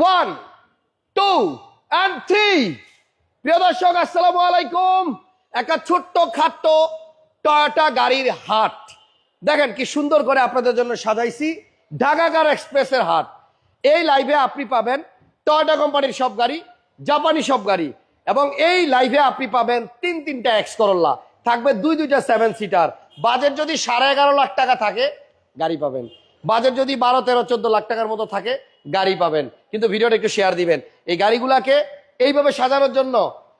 One two and three প্রিয় দর্শক, আসসালামু আলাইকুম। একটা ছোট্ট খাট্ট টয়োটা গাড়ির হাট। দেখেন কি সুন্দর করে আপনাদের জন্য সাজাইছি। ঢাকাকার এক্সপ্রেসের হাট। এই লাইভে আপনি পাবেন টয়োটা কোম্পানির সব গাড়ি, জাপানি সব গাড়ি, এবং এই লাইভে আপনি পাবেন তিন তিনটা এক্স করল্লা থাকবে দুই দুইটা সেভেন সিটার বাজেট যদি সাড়ে এগারো লাখ টাকা থাকে, গাড়ি পাবেন। বাজেট যদি বারো তেরো চোদ্দ লাখ টাকার মতো থাকে গাড়ি পাবেন। কিন্তু ভিডিওটা একটু শেয়ার দিবেন। এই গাড়িগুলাকে এইভাবে সাজানোর জন্য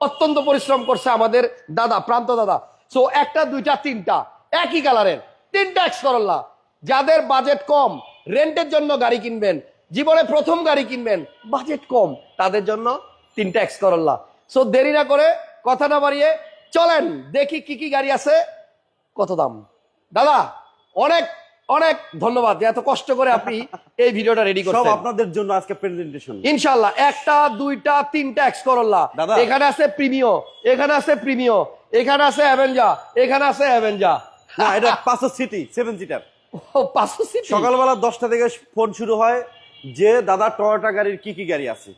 অত্যন্ত পরিশ্রম করছে আমাদের দাদা, প্রান্ত দাদা। সো একটা, দুইটা, তিনটা, একই কালারের তিনটা এক্স করল্লা যাদের বাজেট কম রেন্টের জন্য গাড়ি কিনবেন, জীবনে প্রথম গাড়ি কিনবেন বাজেট কম, তাদের জন্য তিনটা এক্স করল্লা সো দেরি না করে কথা না বাড়িয়ে চলেন, দেখি কি কি গাড়ি আছে, কত দাম। দাদা, অনেক অনেক ধন্যবাদ এত কষ্ট করে আপনি এই ভিডিওটা রেডি করছেন। সব আপনাদের জন্য আজকে প্রেজেন্টেশন ইনশাল্লাহ একটা দুইটা তিনটা এক্স করল্লা। এখানে আছে প্রিমিও এখানে আছে প্রিমিও এখানে আছে অ্যাভেঞ্জা এখানে আছে অ্যাভেঞ্জা না এটা পাঁচশো সিটি সেভেন সিটার ও পাঁচশো সিট সকালবেলা দশটা থেকে ফোন শুরু হয় যে দাদা টয়োটা গাড়ির কি কি গাড়ি আছে?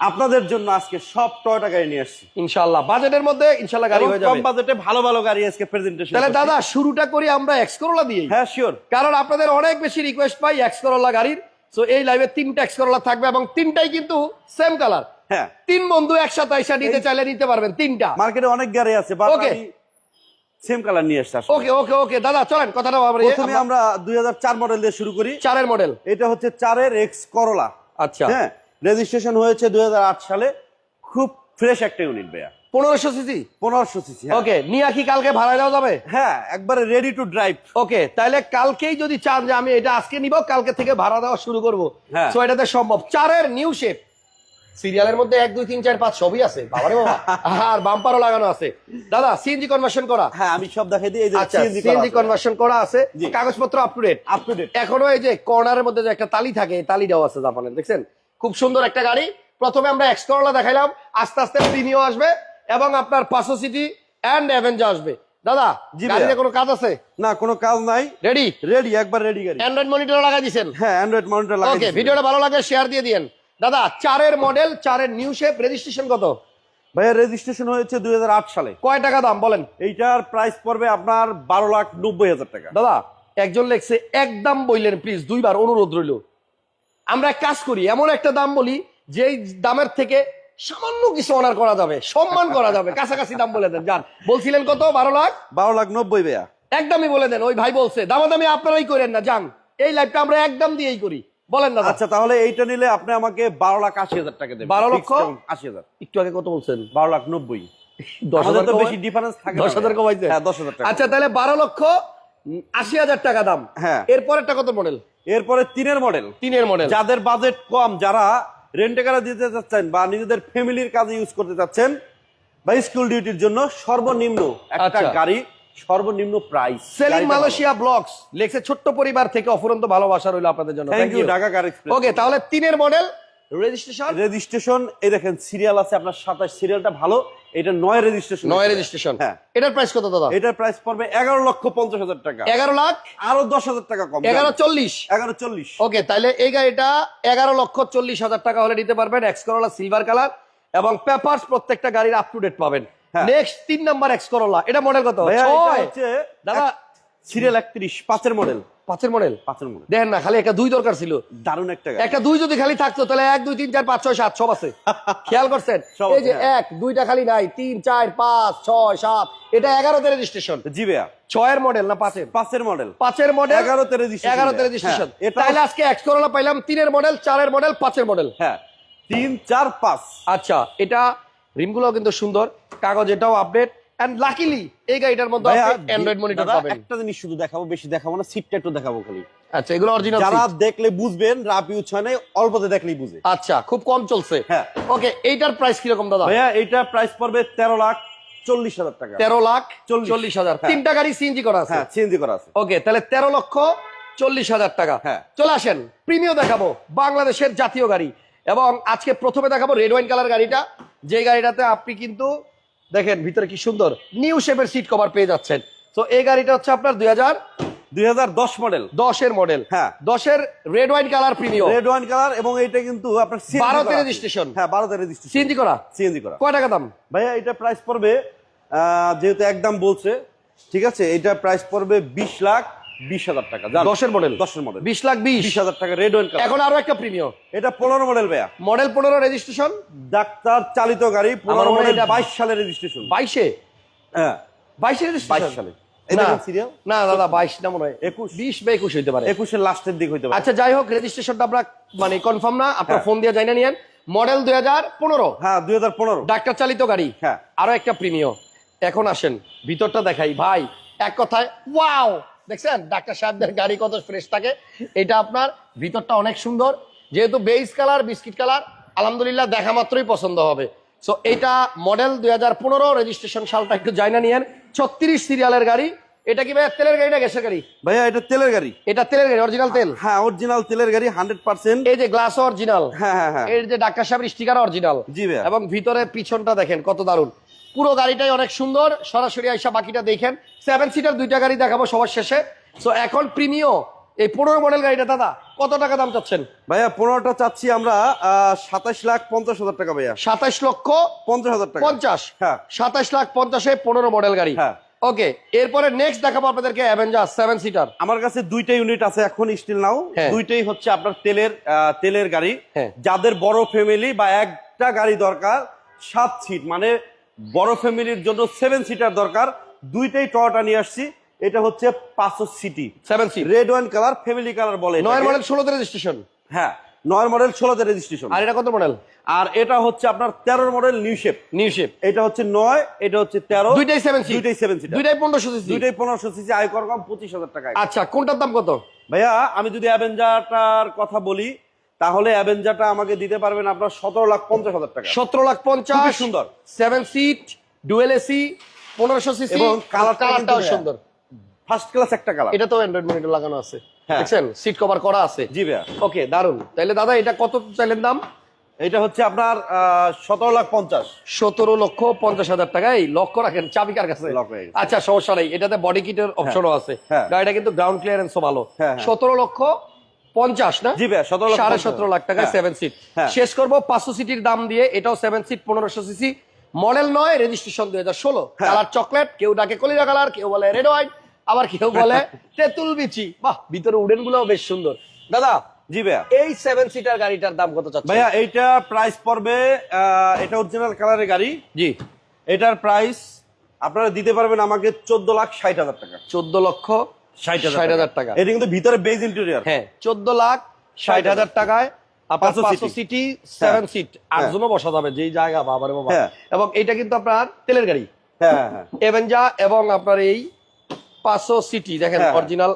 আপনাদের জন্য আজকে সব টয়টা গাড়ি নিয়ে আসছি। ইনশাল্লাহ বাজেটের মধ্যে ইনশাল্লাহ গাড়ি হয়ে কম বাজেটে ভালো ভালো গাড়ি আজকে প্রেজেন্টেশন তাহলে দাদা শুরুটা করি আমরা এক্স করোলা দিয়ে হ্যাঁ শিওর কারণ আপনাদের অনেক বেশি রিকোয়েস্ট পাই এক্স করোলা গাড়ির। সো এই লাইভে তিনটা এক্স করোলা থাকবে এবং তিনটাই কিন্তু সেম কালার হ্যাঁ। তিন বন্ধু একসাথে এসে নিতে চাইলে নিতে পারবেন তিনটা। মার্কেটে অনেক গাড়ি আছে. আমি সেম কালার নিয়ে আসছি ওকে ওকে ওকে দাদা চলেন কথাটা প্রথমে আমরা দুই হাজার চার মডেল দিয়ে শুরু করি। চারের মডেল এটা হচ্ছে চারের এক্স করলা আচ্ছা। হ্যাঁ রেজিস্ট্রেশন হয়েছে দুই হাজার আট সালে। খুব ফ্রেশ একটা ইউনিট ভাইয়া। পনেরোশো সিসি পনেরোশো সিসি ওকে নিয়ে কি কালকে ভাড়া দেওয়া যাবে? হ্যাঁ একবারে রেডি টু ড্রাইভ ওকে তাহলে কালকেই যদি চান যে আমি এটা আজকে নিব কালকে থেকে ভাড়া দেওয়া শুরু করব। হ্যাঁ। এটাতে সম্ভব। চারের নিউ শেপ সিরিয়ালের মধ্যে এক দুই তিন চার পাঁচ সবই আছে। বাবারে বাবা। আর বাম্পারও লাগানো আছে। দাদা সিএনজি কনভার্সন করা। হ্যাঁ আমি সব দেখাই দিই। এই যে আচ্ছা সিএনজি কনভার্সন করা আছে। কাগজপত্র up to date up to date এখনও এই যে কর্নারের মধ্যে যে একটা তালি থাকে তালি দেওয়া আছে জাপানের দেখছেন? খুব সুন্দর একটা গাড়ি। প্রথমে আমরা এক্সকরলা দেখাইলাম আস্তে আস্তে প্রিমিও আসবে এবং আপনার পাঁচশো সিটি অ্যান্ড অ্যাভেঞ্জা আসবে। দাদা গাড়িতে কোনো কাজ আছে? না কোনো কাজ নাই। রেডি রেডি একবার রেডি গাড়ি। অ্যান্ড্রয়েড মনিটর লাগাই দিছেন? হ্যাঁ অ্যান্ড্রয়েড মনিটর লাগাই ওকে ভিডিওটা ভালো লাগলে শেয়ার দিয়ে দিয়েন। দাদা চারের মডেল চারের নিউ শেপ রেজিস্ট্রেশন কত? ভাইয়া রেজিস্ট্রেশন হয়েছে দুই হাজার আট সালে। কয় টাকা দাম বলেন? এইটার প্রাইস পড়বে আপনার বারো লাখ নব্বই হাজার টাকা। দাদা একজন লেখছে একদম বললেন প্লিজ দুইবার অনুরোধ রইল। আমরা এক কাজ করি এমন একটা দাম বলি যেই দামের থেকে সামান্য কিছু অনার করা যাবে সম্মান করা যাবে কাছাকাছি দাম বলে দেন যান। বলছিলেন কত? বারো লাখ? বারো লাখ নব্বই ভাইয়া। একদমই বলে দেন ওই ভাই বলছে দামাদামি আপনারাই করেন না যান। এই লাইফটা আমরা একদম দিয়েই করি। বলেন দাদা। আচ্ছা তাহলে এইটা নিলে আপনি আমাকে বারো লাখ আশি হাজার টাকা দেবেন। 12 লক্ষ? আশি হাজার। একটু আগে কত বলছেন? বারো লাখ নব্বই। দশ হাজার তো বেশি ডিফারেন্স থাকে দশ হাজার কমাইছে। হ্যাঁ দশ হাজার টাকা। আচ্ছা তাহলে বারো লক্ষ আশি হাজার টাকা দাম। হ্যাঁ। এরপরেরটা কত মডেল এরপরে তিনের মডেল তিনের মডেল যাদের বাজেট কম যারা রেন্টে কারা দিতে চাচ্ছেন বা নিজেদের ফ্যামিলির কাজে ইউজ করতে চাচ্ছেন বা স্কুল ডিউটির জন্য সর্বনিম্ন একটা আচ্ছা। গাড়ি সর্বনিম্ন প্রাইস সেলিং মালয়েশিয়া ব্লগস লেখছে ছোট্ট পরিবার থেকে অফুরন্ত ভালোবাসা রইল আপনাদের জন্য। Thank you Dhaka car express okay তাহলে তিনের মডেল রেজিস্ট্রেশন রেজিস্ট্রেশন এই দেখেন সিরিয়াল আছে আপনার সাতাশ সিরিয়ালটা ভালো। এটা নয় রেজিস্ট্রেশন নয় রেজিস্ট্রেশন হ্যাঁ। এটার প্রাইস কত দাদা? এটার প্রাইস পড়বে এগারো লক্ষ পঞ্চাশ হাজার টাকা। এগারো লাখ? আরও দশ হাজার টাকা কম। এগারো চল্লিশ। এগারো চল্লিশ। ওকে তাহলে এই গাড়িটা এগারো লক্ষ চল্লিশ হাজার টাকা হলে নিতে পারবেন। এক্স করোলা সিলভার কালার এবং পেপারস প্রত্যেকটা গাড়ির আপ টু ডেট পাবেন। হ্যাঁ। নেক্সট তিন নাম্বার এক্স করোলা এটা মডেল কত? দাদা সিরিয়াল একত্রিশ পাঁচের মডেল পাঁচের মডেল? পাঁচের মডেল। দেখেন না খালি একটা দুই দরকার ছিল। দারুণ একটা একটা দুই যদি খালি থাকতো তাহলে এক দুই তিন চার পাঁচ ছয় সাত সব আছে। খেয়াল করছেন? এই যে হ্যাঁ। এক দুইটা খালি নাই তিন চার পাঁচ ছয় সাত এটা এগারোতে রেজিস্ট্রেশন জি ভাইয়া। ছয়ের মডেল না পাঁচের? পাঁচের মডেল। পাঁচের মডেল এগারোতে registration এগারোতে রেজিস্ট্রেশন হ্যাঁ, এটাও- তাহলে আজকে এক্স করোলা পাইলাম তিনের মডেল চারের মডেল পাঁচের মডেল। হ্যাঁ তিন চার পাঁচ। আচ্ছা এটা রিমগুলো কিন্তু সুন্দর কাগজ এটাও আপডেট এন্ড লাকিলি এই গাড়িটার মধ্যে ভাইয়া, অ্যান্ড্রয়েড মনিটর পাবেন। একটা জিনিস শুধু দেখাবো বেশি দেখাবো না সিটটা একটু দেখাবো খালি। আচ্ছা এগুলো অরিজিনাল যারা দেখলে বুঝবেন হয় নাই অল্পতে দেখলেই বুঝে। আচ্ছা খুব কম চলছে। হ্যাঁ। ওকে এইটার প্রাইস কীরকম দাদা? ভাইয়া এইটা প্রাইস পড়বে তেরো লাখ চল্লিশ হাজার টাকা। তেরো লাখ চল্লিশ। হাজার। হ্যাঁ। তিনটা গাড়ি সিএনজি করা আছে। হ্যাঁ সিএনজি করা আছে। ওকে তাহলে তেরো লক্ষ চল্লিশ হাজার টাকা। হ্যাঁ। চলে আসেন প্রিমিয় দেখাবো বাংলাদেশের জাতীয় গাড়ি। এবং আজকে প্রথমে দেখাবো রেড ওয়াইন কালার গাড়িটা। যে গাড়িটাতে আপনি কিন্তু দেখেন ভিতরে কি সুন্দর নিউ শেপের সিট কভার পেয়ে যাচ্ছেন। তো এই গাড়িটা হচ্ছে আপনার দুই হাজার দুই মডেল দশের মডেল হ্যাঁ। দশের red wine colour premium red wine colour এবং এটা কিন্তু আপনার। হ্যাঁ বারোতে রেজিস্ট্রেশন সিএনজি করা? সিএনজি করা। কয় টাকা দাম? ভাইয়া এটা প্রাইস পড়বে যেহেতু একদম বলছে ঠিক আছে? এটা প্রাইস পড়বে বিশ লাখ বিশ হাজার টাকা। দশের মডেল দশের মডেল বিশ লাখ বিশ। বিশ হাজার টাকা রেড এখন আরও একটা প্রিমিয়াম এটা পনেরো মডেল ভাইয়া। মডেল পনেরো রেজিস্ট্রেশন ডাক্তার চালিত গাড়ি পনেরো মডেল বাইশ সালের রেজিস্ট্রেশন বাইশে? হ্যাঁ। বাইশে রেজিস্ট্রেশন সালে। না। দাদা বাইশ না মনে হয়। একুশ। বিশ বা একুশ হইতে পারে। একুশের লাস্টের দিক হইতে পারে। আচ্ছা যাই হোক রেজিস্ট্রেশনটা আমরা মানে কনফার্ম না আপনার হ্যাঁ। ফোন দিয়ে জানিয়ে নিয়েন। মডেল দুই হাজার পনেরো। হ্যাঁ দুই হাজার পনেরো। ডাক্তার চালিত গাড়ি। হ্যাঁ। আরও একটা প্রিমিয় এখন আসেন ভিতরটা দেখাই। ভাই এক কথায় ওয়াও দেখছেন? ডাক্তার সাহেবদের গাড়ি কত ফ্রেশ থাকে? এটা আপনার ভিতরটা অনেক সুন্দর। যেহেতু বেইস কালার বিস্কিট কালার আলহামদুলিল্লাহ দেখা মাত্রই পছন্দ হবে। সো এটা মডেল দুই হাজার পনেরো রেজিস্ট্রেশন সালটা একটু জানা নিয়েন। ছত্রিশ সিরিয়ালের গাড়ি। এটা কি ভাই তেলের গাড়ি না গ্যাসের গাড়ি? ভাইয়া এটা তেলের গাড়ি। এটা তেলের গাড়ি অরিজিনাল তেল? হ্যাঁ অরিজিনাল তেলের গাড়ি হান্ড্রেড পার্সেন্ট এই যে গ্লাস অরিজিনাল হ্যাঁ হ্যাঁ হ্যাঁ। এর যে ডাক্তার সাহেবের স্টিকার অরিজিনাল জি ভাইয়া। এবং ভিতরে পিছনটা দেখেন কত দারুণ। পুরো গাড়িটাই অনেক সুন্দর। সরাসরি আইসা বাকিটা দেখেন। সেভেন সিটার দুইটা গাড়ি দেখাবো সবার শেষে। সো এখন প্রিমিয় এই পনেরো মডেল গাড়িটা দাদা কত টাকা দাম চাচ্ছেন? ভাইয়া পনেরোটা চাচ্ছি আমরা সাতাশ লাখ পঞ্চাশ হাজার টাকা ভাইয়া। সাতাশ লক্ষ পঞ্চাশ হাজার টাকা। পঞ্চাশ? হ্যাঁ। সাতাশ লাখ পঞ্চাশে পনেরো মডেল গাড়ি। হ্যাঁ। ওকে এরপরে নেক্সট দেখাবো আপনাদেরকে অ্যাভেঞ্জার সেভেন সিটার আমার কাছে দুইটা ইউনিট আছে এখন স্টিল নাও হ্যাঁ। দুইটাই হচ্ছে আপনার তেলের তেলের গাড়ি। হ্যাঁ। যাদের বড় ফ্যামিলি বা একটা গাড়ি দরকার সাত সিট মানে বড় ফ্যামিলির জন্য সেভেন সিটার দরকার। দুইটাই টয়টা নিয়ে আসছি। এটা হচ্ছে পাঁচশো City seven seat red wine colour family colour বলে নয় মডেল ষোলোতে রেজিস্ট্রেশন হ্যাঁ নয় মডেল ষোলোতে রেজিস্ট্রেশন আর এটা কত মডেল আর এটা হচ্ছে আপনার তেরো model new shape new shape এটা হচ্ছে নয় এটা হচ্ছে তেরো। দুইটাই সেভেন সিট দুইটাই সেভেন সিটার দুইটাই পনেরোশো সিসি দুইটাই পনেরোশো সিসি আয়কর কম পঁচিশ হাজার টাকা আচ্ছা কোনটার দাম কত? ভাইয়া আমি যদি অ্যাভেঞ্জারটার কথা বলি তাহলে অ্যাভেঞ্জারটা আমাকে দিতে পারবেন আপনার সতেরো লাখ পঞ্চাশ হাজার টাকা। সতেরো লাখ পঞ্চাশ সুন্দর। সেভেন সিট ডুয়েল এসি পনেরোশো সিসি এবং কালারটা কালারটাও সুন্দর। ফার্স্ট ক্লাস একটা কালার এটা তো অ্যান্ড্রয়েড মনিটর লাগানো আছে। হ্যাঁ। দেখছেন? সিট কভার করা আছে। জি ভাইয়া। ওকে দারুণ তাহলে দাদা এটা কত চাইলেন দাম? এটা হচ্ছে আপনার সতেরো লাখ পঞ্চাশ। সতেরো লক্ষ পঞ্চাশ হাজার টাকা। এই লক্ষ রাখেন চাবি কার কাছে? আচ্ছা সমস্যা নেই। এটাতে বডি কিটের অপশনও আছে। হ্যাঁ। গাড়িটা কিন্তু গ্রাউন্ড ক্লিয়ারেন্সও ভালো। হ্যাঁ। সতেরো লক্ষ পঞ্চাশ না? জি সতেরো সাড়ে সতেরো লাখ হ্যাঁ। সেভেন সিট হ্যাঁ। শেষ করব পাঁচশো সিটির দাম দিয়ে এটাও সেভেন সিট পনেরোশো সিসি। মডেল নয় রেজিস্ট্রেশন দুই হাজার ষোলো। হ্যাঁ। কালার চকলেট কেউ ডাকে কলিজা কালার কেউ বলে রেড হোয়াইট আবার কেউ বলে তেঁতুল বিচি। বাহ ভিতরে উডেনগুলো বেশ সুন্দর। দাদা জি ভাইয়া। এই সেভেন সিটার গাড়িটার দাম কত চাচ্ছে ভাইয়া এইটা প্রাইস পড়বে আহ, এটা অরিজিনাল কালারের গাড়ি। জি। এটার প্রাইস আপনারা দিতে পারবেন আমাকে চোদ্দ লাখ ষাট হাজার টাকা। চোদ্দ লক্ষ ষাট ষাট হাজার টাকা। এটা কিন্তু ভিতরে বেজ ইন্টেরিয়ার হ্যাঁ চোদ্দ লাখ ষাট হাজার টাকায় আপনার 500 পাঁচশো সিটি। City seven. সিট আটজনও বসা যাবে যেই জায়গা বাবারে বাবা। এবং এটা কিন্তু আপনার তেলের গাড়ি। হ্যাঁ এভেঞ্জা এবং আপনার এই পাঁচশো সিটি দেখেন। অরিজিনাল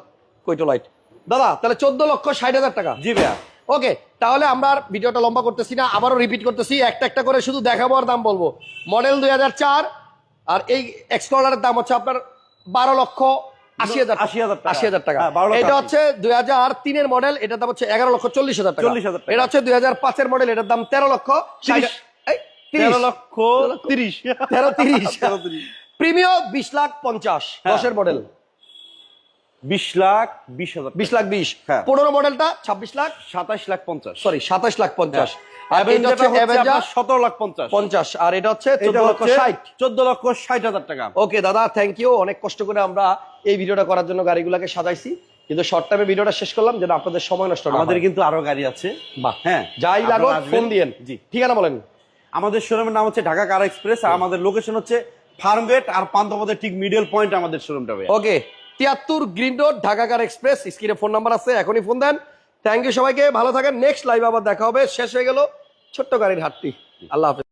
কৈটো লাইট দাদা তাহলে চোদ্দ লক্ষ ষাট হাজার টাকা। জি ভাইয়া। ওকে তাহলে আমরা ভিডিওটা লম্বা করতেছি না আবারও রিপিট করতেছি একটা একটা করে শুধু দেখাবো আর দাম বলব। মডেল দুই হাজার চার আর এই এক্সপ্লোরারের দাম হচ্ছে আপনার বারো লক্ষ আশি হাজার 80,000 টাকা। আশি হাজার টাকা। হ্যাঁ, 12 লক্ষ এটা হচ্ছে দুই হাজার তিনের মডেল এটার দাম হচ্ছে এগারো লক্ষ চল্লিশ হাজার টাকা। চল্লিশ হাজার এটা হচ্ছে দুই হাজার পাঁচের মডেল এটার দাম তেরো লক্ষ। তেরো লক্ষ তিরিশ। তেরো তিরিশ। তেরো বিশ লাখ পঞ্চাশ হ্যাঁ। দশের মডেল। বিশ লাখ বিশ হাজার বিশ লাখ বিশ। হ্যাঁ। পনেরো মডেলটা ছাব্বিশ লাখ? সাতাশ লাখ পঞ্চাশ। সরি সাতাশ লাখ পঞ্চাশ। আর এটা হচ্ছে হচ্ছে অ্যাভেঞ্জার আপনার সতেরো লাখ পঞ্চাশ। পঞ্চাশ। আর এটা হচ্ছে চোদ্দ লক্ষ ষাট। চোদ্দ লক্ষ ষাট হাজার টাকা। ওকে দাদা থ্যাংক ইউ অনেক কষ্ট করে আমরা এই ভিডিওটা করার জন্য গাড়িগুলোকে সাজাইছি। কিন্তু শর্ট টাইমে ভিডিওটা শেষ করলাম যেন আপনাদের সময় নষ্ট না আমাদের কিন্তু আরও গাড়ি আছে। বাহ। হ্যাঁ যাই আপনারা লাগো ফোন দিয়েন। জি। ঠিকানা বলেন। আমাদের শোরুমের নাম হচ্ছে ঢাকা কার এক্সপ্রেস আর আমাদের লোকেশন হচ্ছে ফার্মগেট আর পান্থপথের ঠিক মিডল পয়েন্ট আমাদের শোরুমটা ওকে। তিয়াত্তর গ্রিন রোড ঢাকাকার এক্সপ্রেস, স্ক্রিনে ফোন নাম্বার আছে, এখনই ফোন দেন। থ্যাংক ইউ সবাইকে, ভালো থাকেন নেক্সট লাইভ আবার দেখা হবে, শেষ হয়ে গেল ছোট্ট গাড়ির হাটটি। আল্লাহ হাফেজ।